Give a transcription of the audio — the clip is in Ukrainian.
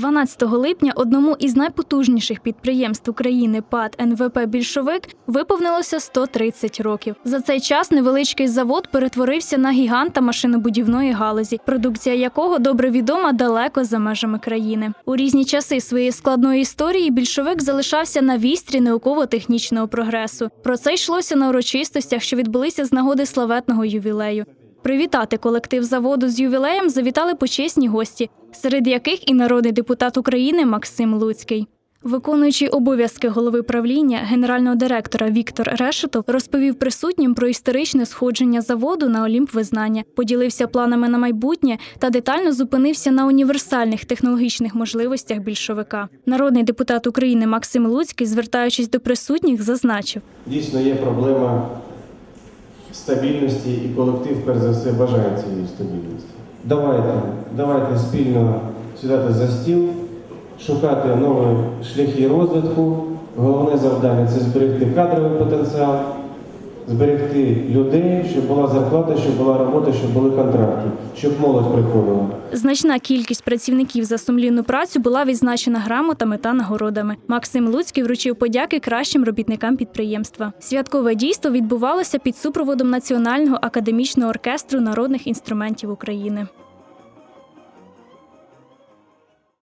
12 липня одному із найпотужніших підприємств України ПАД НВП Більшовик виповнилося 130 років. За цей час невеличкий завод перетворився на гіганта машинобудівної галузі, продукція якого добре відома далеко за межами країни. У різні часи своєї складної історії більшовик залишався на вістрі науково-технічного прогресу. Про це йшлося на урочистостях, що відбулися з нагоди славетного ювілею. Привітати колектив заводу з ювілеєм завітали почесні гості, серед яких і народний депутат України Максим Луцький. Виконуючий обов'язки голови правління генерального директора Віктор Решетов розповів присутнім про історичне сходження заводу на Олімп визнання, поділився планами на майбутнє та детально зупинився на універсальних технологічних можливостях більшовика. Народний депутат України Максим Луцький, звертаючись до присутніх, зазначив. Дійсно є проблема стабільності і колектив, перш за все, бажає цієї стабільності. Давайте, давайте спільно сідати за стіл, шукати нові шляхи розвитку. Головне завдання це зберегти кадровий потенціал, зберегти людей, щоб була зарплата, щоб була робота, щоб були контракти, щоб молодь приходила. Значна кількість працівників за сумлінну працю була відзначена грамотами та нагородами. Максим Луцький вручив подяки кращим робітникам підприємства. Святкове дійство відбувалося під супроводом Національного академічного оркестру народних інструментів України.